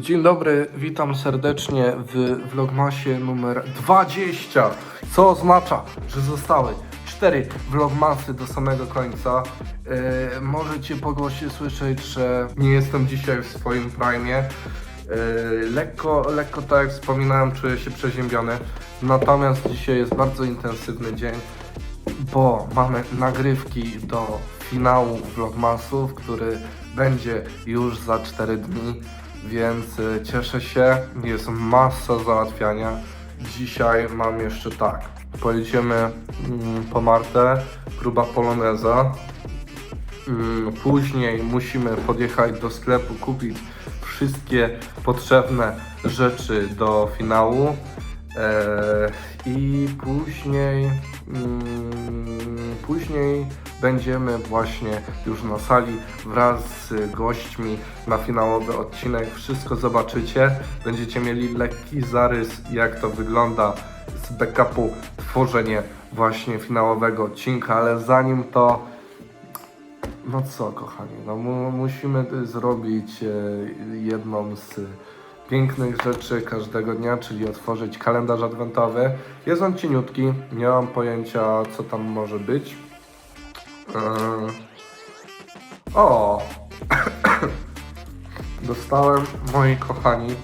Dzień dobry, witam serdecznie w vlogmasie numer 20, co oznacza, że zostały 4 vlogmasy do samego końca. E, możecie po głosie słyszeć, że nie jestem dzisiaj w swoim prime. E, lekko, lekko tak jak wspominałem, czuję się przeziębiony, natomiast dzisiaj jest bardzo intensywny dzień bo mamy nagrywki do finału Vlogmasów, który będzie już za 4 dni, więc y, cieszę się, jest masa załatwiania. Dzisiaj mam jeszcze tak, pojedziemy mm, po Martę, próba poloneza, Mm, Później musimy podjechać do sklepu, kupić wszystkie potrzebne rzeczy do finału. E, I później, mm, później będziemy właśnie już na sali wraz z gośćmi na finałowy odcinek. Wszystko zobaczycie. Będziecie mieli lekki zarys, jak to wygląda z backupu tworzenie właśnie finałowego odcinka, ale zanim to no co, kochani, no mu, musimy zrobić e, jedną z pięknych rzeczy każdego dnia, czyli otworzyć kalendarz adwentowy. Jest on cieniutki, nie mam pojęcia, co tam może być. E, o! Dostałem, moi kochani,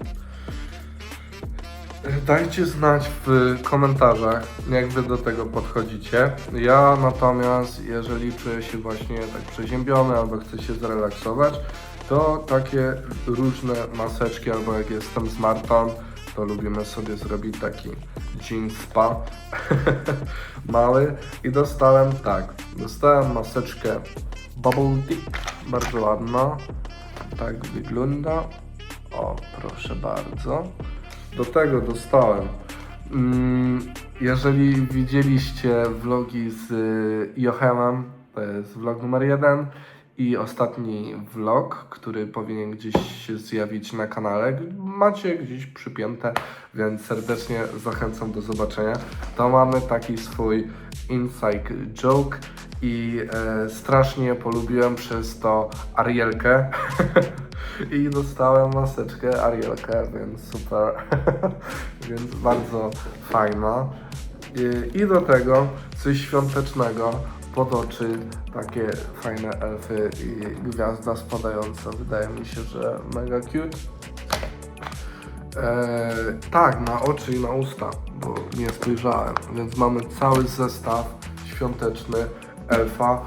Dajcie znać w komentarzach, jak wy do tego podchodzicie. Ja natomiast, jeżeli czuję się właśnie tak przeziębiony albo chcę się zrelaksować, to takie różne maseczki, albo jak jestem z Martą, to lubimy sobie zrobić taki jean spa mały. I dostałem tak, dostałem maseczkę Bubble Dick, bardzo ładna, tak wygląda, o proszę bardzo. Do tego dostałem. Mm, jeżeli widzieliście vlogi z y, Johemem, to jest vlog numer jeden i ostatni vlog, który powinien gdzieś się zjawić na kanale. Macie gdzieś przypięte, więc serdecznie zachęcam do zobaczenia. To mamy taki swój inside joke i e, strasznie polubiłem przez to Arielkę. I dostałem maseczkę Arielkę, więc super. więc bardzo fajna. I, I do tego coś świątecznego pod oczy, takie fajne elfy i gwiazda spadająca. Wydaje mi się, że mega cute. Eee, tak, na oczy i na usta, bo nie spojrzałem, więc mamy cały zestaw świąteczny elfa.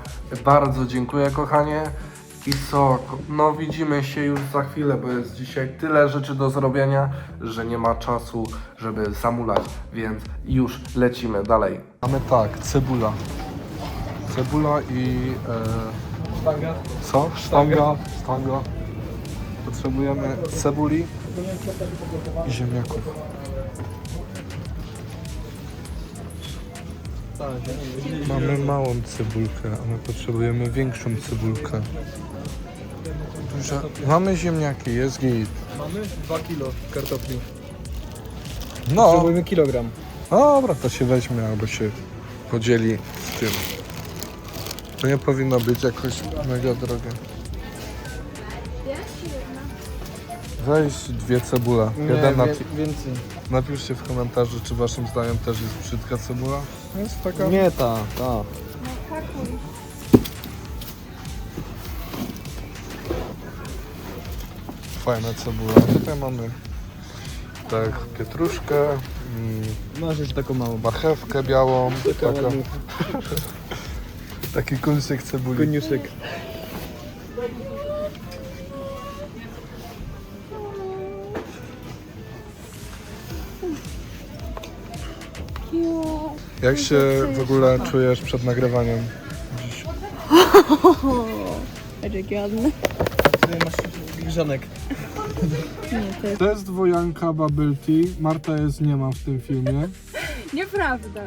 Bardzo dziękuję, kochanie. I co? No widzimy się już za chwilę, bo jest dzisiaj tyle rzeczy do zrobienia, że nie ma czasu, żeby zamulać, więc już lecimy dalej. Mamy tak, cebula. Cebula i... E... Sztanga. Co? Sztanga. Sztanga. Potrzebujemy cebuli i ziemniaków. Mamy małą cebulkę, a my potrzebujemy większą cebulkę. Duża... Mamy ziemniaki, jest git. Mamy 2 kilo kartofli. No, Potrzebujemy kilogram. no dobra, to się weźmie albo się podzieli z tym. To nie powinno być jakoś mega drogie. Weź dwie cebule. Jeden na... więcej. Napiszcie w komentarzu, czy waszym zdaniem też jest brzydka cebula. Jest taka. Nie ta, ta. Fajna cebula. Tutaj mamy tak pietruszkę, Masz jeszcze taką małą. marchewkę białą, Taka. taki kulsik cebuli. Koniuszek. Jak się w ogóle czujesz przed nagrywaniem? Dziś? Jaki ładny. Tutaj masz grzanek. Nie, to jest... To jest wojanka Bubble Tea. Marta jest nie ma w tym filmie. Nieprawda.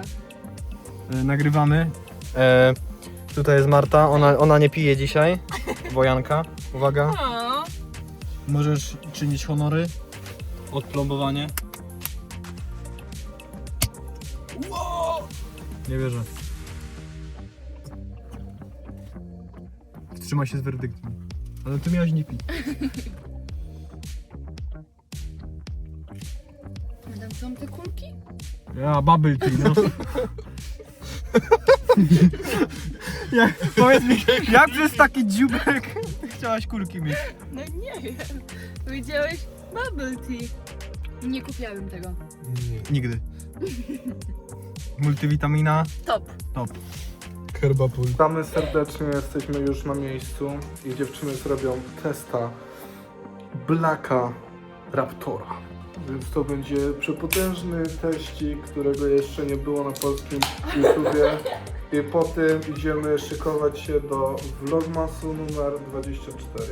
E, nagrywamy. E, tutaj jest Marta, ona, ona nie pije dzisiaj. Wojanka, uwaga. O, Możesz czynić honory. Odplombowanie. Nie wierzę. Wstrzymaj się z werdyktem. Ale ty miałeś nie pić. są te kulki? Ja, bubble tea, no. jak, powiedz mi, jak przez taki dziubek chciałaś kulki mieć? No nie wiem. Powiedziałeś bubble tea. Nie kupiłabym tego. Nigdy. Multivitamina, Top. top. Herbapul. Witamy serdecznie, jesteśmy już na miejscu i dziewczyny zrobią testa Blacka Raptora. Więc to będzie przepotężny teścik, którego jeszcze nie było na polskim YouTubie. I po tym idziemy szykować się do Vlogmasu numer 24.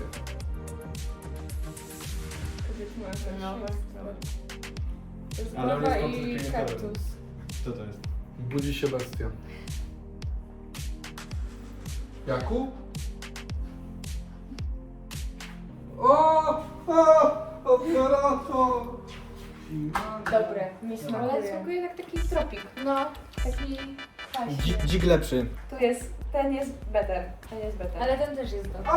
Znowa i kaktus. Co to jest? Budzi się bestia. Jakub? O! O! Operator! Dobre, mi Ale smakuje. smakuje jak taki tropik. No, taki kwaśny. Dzik, dzik lepszy. Tu jest, ten jest better. Ten jest better. Ale ten też jest dobry.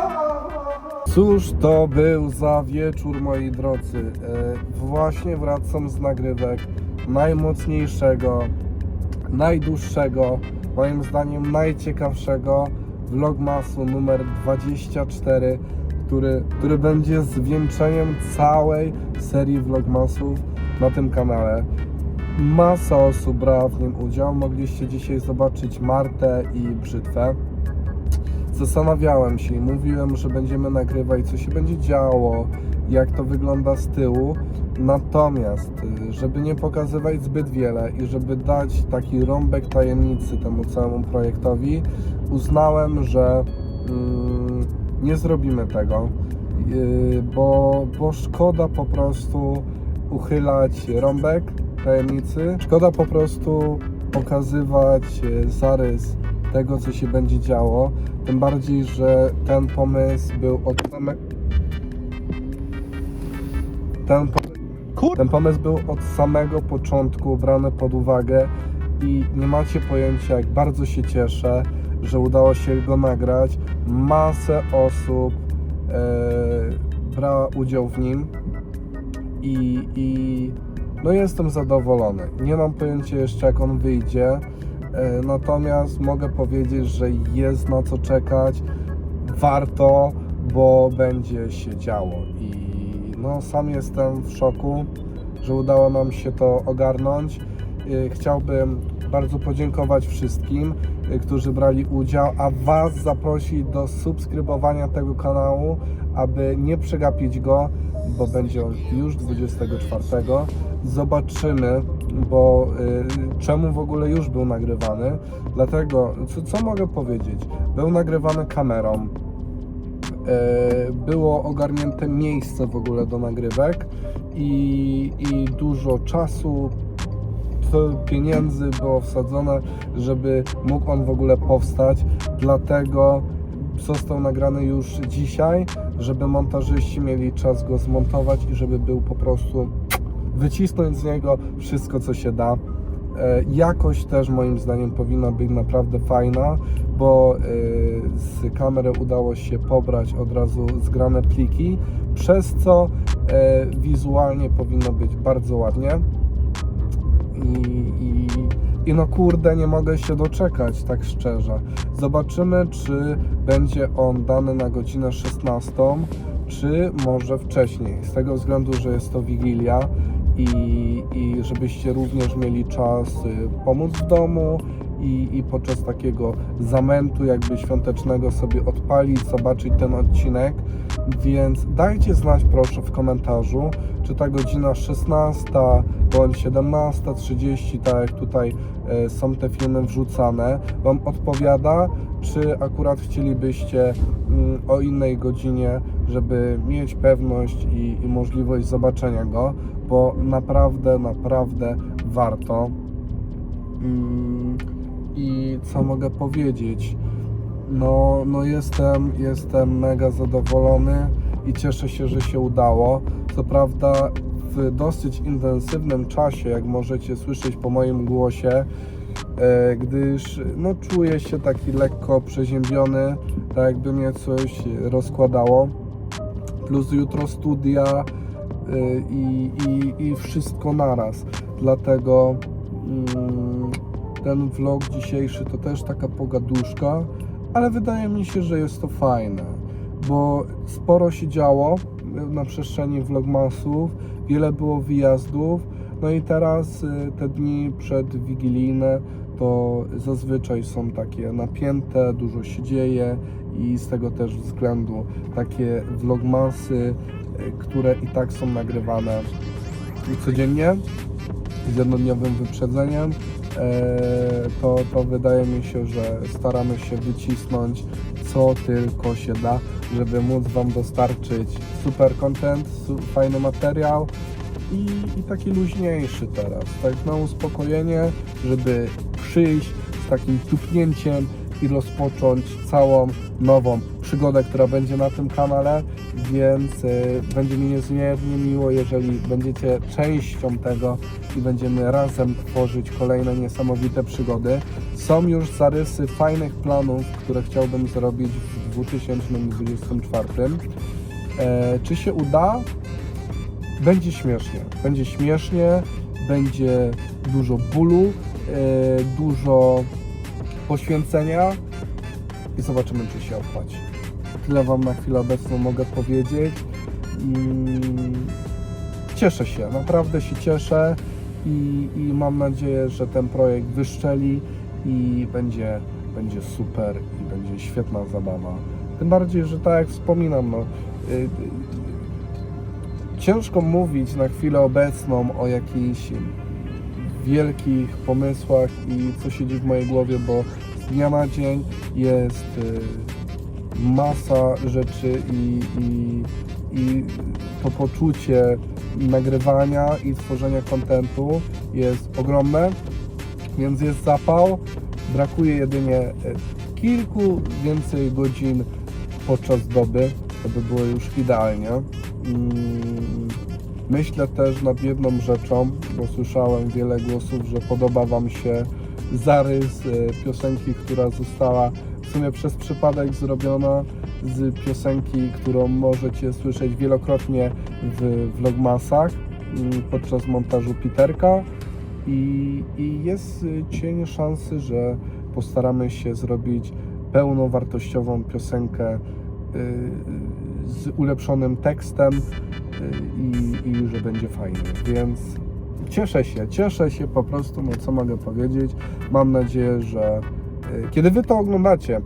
Cóż to był za wieczór, moi drodzy. E, właśnie wracam z nagrywek najmocniejszego, najdłuższego, moim zdaniem najciekawszego vlogmasu numer 24, który, który będzie zwieńczeniem całej serii vlogmasów na tym kanale. Masa osób brała w nim udział. Mogliście dzisiaj zobaczyć Martę i Brzytwę. Zastanawiałem się i mówiłem, że będziemy nagrywać, co się będzie działo, jak to wygląda z tyłu. Natomiast, y, żeby nie pokazywać zbyt wiele i żeby dać taki rąbek tajemnicy temu całemu projektowi, uznałem, że mm, nie zrobimy tego, y, bo, bo szkoda po prostu uchylać rąbek tajemnicy. Szkoda po prostu pokazywać y, zarys tego, co się będzie działo. Tym bardziej, że ten pomysł był od samego. Ten, pom- ten pomysł był od samego początku brany pod uwagę i nie macie pojęcia, jak bardzo się cieszę, że udało się go nagrać. Masę osób e, brała udział w nim i, i no jestem zadowolony. Nie mam pojęcia jeszcze, jak on wyjdzie. E, Natomiast mogę powiedzieć, że jest na co czekać. Warto, bo będzie się działo. I no, sam jestem w szoku, że udało nam się to ogarnąć. E, Chciałbym bardzo podziękować wszystkim, e, którzy brali udział, a Was zaprosić do subskrybowania tego kanału, aby nie przegapić go, bo będzie on już 24. Zobaczymy, bo y, czemu w ogóle już był nagrywany. Dlatego, co, co mogę powiedzieć? Był nagrywany kamerą. E, było ogarnięte miejsce w ogóle do nagrywek i, i dużo czasu, pieniędzy było wsadzone, żeby mógł on w ogóle powstać. Dlatego został nagrany już dzisiaj, żeby montażyści mieli czas go zmontować i żeby był po prostu wycisnąć z niego wszystko, co się da. E, Jakość też moim zdaniem powinna być naprawdę fajna, bo e, z kamery udało się pobrać od razu zgrane pliki, przez co e, wizualnie powinno być bardzo ładnie. I, i, no kurde, nie mogę się doczekać, tak szczerze. Zobaczymy, czy będzie on dany na godzinę 16, czy może wcześniej. Z tego względu, że jest to Wigilia i, i żebyście również mieli czas y, pomóc w domu i, i podczas takiego zamętu jakby świątecznego sobie odpalić, zobaczyć ten odcinek. Więc dajcie znać proszę w komentarzu, czy ta godzina 16 bądź 17.30, tak jak tutaj e, są te filmy wrzucane, Wam odpowiada, czy akurat chcielibyście mm, o innej godzinie, żeby mieć pewność i, i możliwość zobaczenia go, bo naprawdę, naprawdę warto. Mm, I co mogę powiedzieć? No, no jestem, jestem mega zadowolony i cieszę się, że się udało. Co prawda w dosyć intensywnym czasie, jak możecie słyszeć po moim głosie, e, gdyż no, czuję się taki lekko przeziębiony, tak jakby mnie coś rozkładało. Plus jutro studia y, i, i, i wszystko naraz. Dlatego mm, ten vlog dzisiejszy to też taka pogaduszka, ale wydaje mi się, że jest to fajne, bo sporo się działo na przestrzeni vlogmasów, wiele było wyjazdów, no i teraz y, te dni przedwigilijne to zazwyczaj są takie napięte, dużo się dzieje i z tego też względu takie vlogmasy, y, które i tak są nagrywane codziennie z jednodniowym wyprzedzeniem, to, to wydaje mi się, że staramy się wycisnąć co tylko się da, żeby móc Wam dostarczyć super content, fajny materiał i, i taki luźniejszy teraz, tak na uspokojenie, żeby przyjść z takim tupnięciem i rozpocząć całą nową przygodę, która będzie na tym kanale, więc y, będzie mi niezmiernie miło, jeżeli będziecie częścią tego i będziemy razem tworzyć kolejne niesamowite przygody. Są już zarysy fajnych planów, które chciałbym zrobić w 2024. E, czy się uda? Będzie śmiesznie. Będzie śmiesznie, będzie dużo bólu, e, dużo poświęcenia i zobaczymy, czy się opłaci. Tyle Wam na chwilę obecną mogę powiedzieć. Cieszę się, naprawdę się cieszę i, i mam nadzieję, że ten projekt wyszczeli i będzie, będzie super i będzie świetna zabawa. Tym bardziej, że tak jak wspominam, no, y, y, ciężko mówić na chwilę obecną o jakichś wielkich pomysłach i co siedzi w mojej głowie, bo z dnia na dzień jest y, masa rzeczy i, i, i to poczucie nagrywania i tworzenia kontentu jest ogromne, więc jest zapał. Brakuje jedynie y, kilku więcej godzin podczas doby, to by było już idealnie. Mm, Myślę też nad jedną rzeczą, bo słyszałem wiele głosów, że podoba Wam się zarys y, piosenki, która została w sumie przez przypadek zrobiona z piosenki, którą możecie słyszeć wielokrotnie w vlogmasach mm, podczas montażu Piterka. I, i jest y, cień szansy, że postaramy się zrobić pełnowartościową piosenkę z ulepszonym tekstem y, i, i że będzie fajnie, więc cieszę się, cieszę się po prostu, no co mogę powiedzieć. Mam nadzieję, że y, kiedy Wy to oglądacie,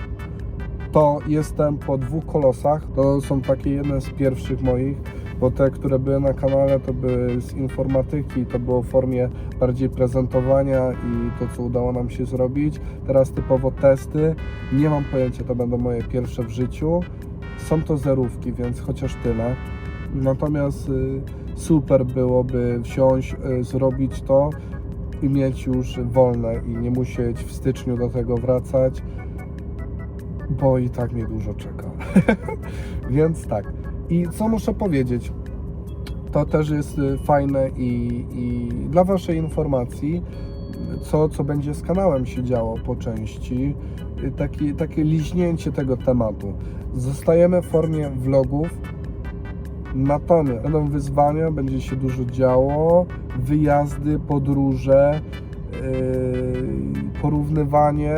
to jestem po dwóch kolosach. To są takie jedne z pierwszych moich, bo te, które były na kanale, to były z informatyki, to było w formie bardziej prezentowania i to, co udało nam się zrobić. Teraz typowo testy. Nie mam pojęcia, to będą moje pierwsze w życiu. Są to zerówki, więc chociaż tyle. Natomiast y, super byłoby wsiąść, y, zrobić to i mieć już wolne i nie musieć w styczniu do tego wracać, bo i tak mnie dużo czeka. Więc tak. I co muszę powiedzieć? To też jest y, fajne i, i dla Waszej informacji, co, co będzie z kanałem się działo po części, y, taki, takie liźnięcie tego tematu. Zostajemy w formie vlogów, natomiast będą wyzwania, będzie się dużo działo, wyjazdy, podróże, yy, porównywanie,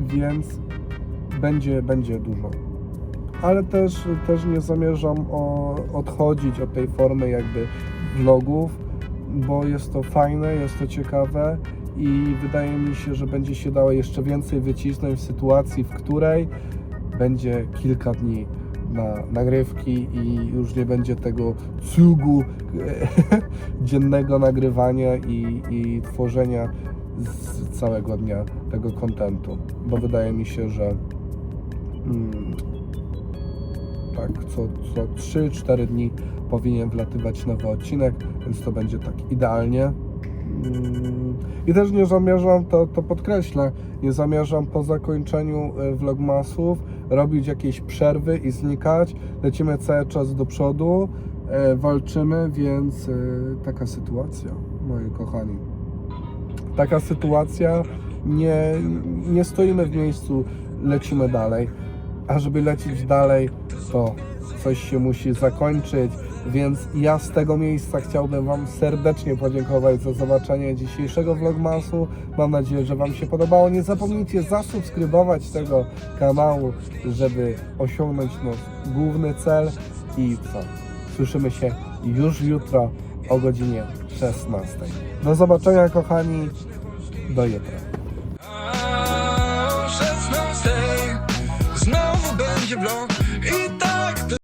więc będzie, będzie dużo. Ale też, też nie zamierzam o, odchodzić od tej formy jakby vlogów, bo jest to fajne, jest to ciekawe i wydaje mi się, że będzie się dało jeszcze więcej wycisnąć w sytuacji, w której będzie kilka dni na nagrywki i już nie będzie tego cugu dziennego nagrywania i, i tworzenia z całego dnia tego kontentu, bo wydaje mi się, że mm, tak co, co 3-4 dni powinien wlatywać nowy odcinek, więc to będzie tak idealnie. I też nie zamierzam, to, to podkreślę, nie zamierzam po zakończeniu e, vlogmasów robić jakieś przerwy i znikać. Lecimy cały czas do przodu, e, walczymy, więc e, taka sytuacja, moi kochani. Taka sytuacja, nie, nie stoimy w miejscu, lecimy dalej. A żeby lecieć dalej, to coś się musi zakończyć, Więc ja z tego miejsca chciałbym Wam serdecznie podziękować za zobaczenie dzisiejszego vlogmasu. Mam nadzieję, że Wam się podobało. Nie zapomnijcie zasubskrybować tego kanału, żeby osiągnąć nasz główny cel. I co? Słyszymy się już jutro o godzinie 16. Do zobaczenia kochani. Do jutra. O 16 znowu będzie vlog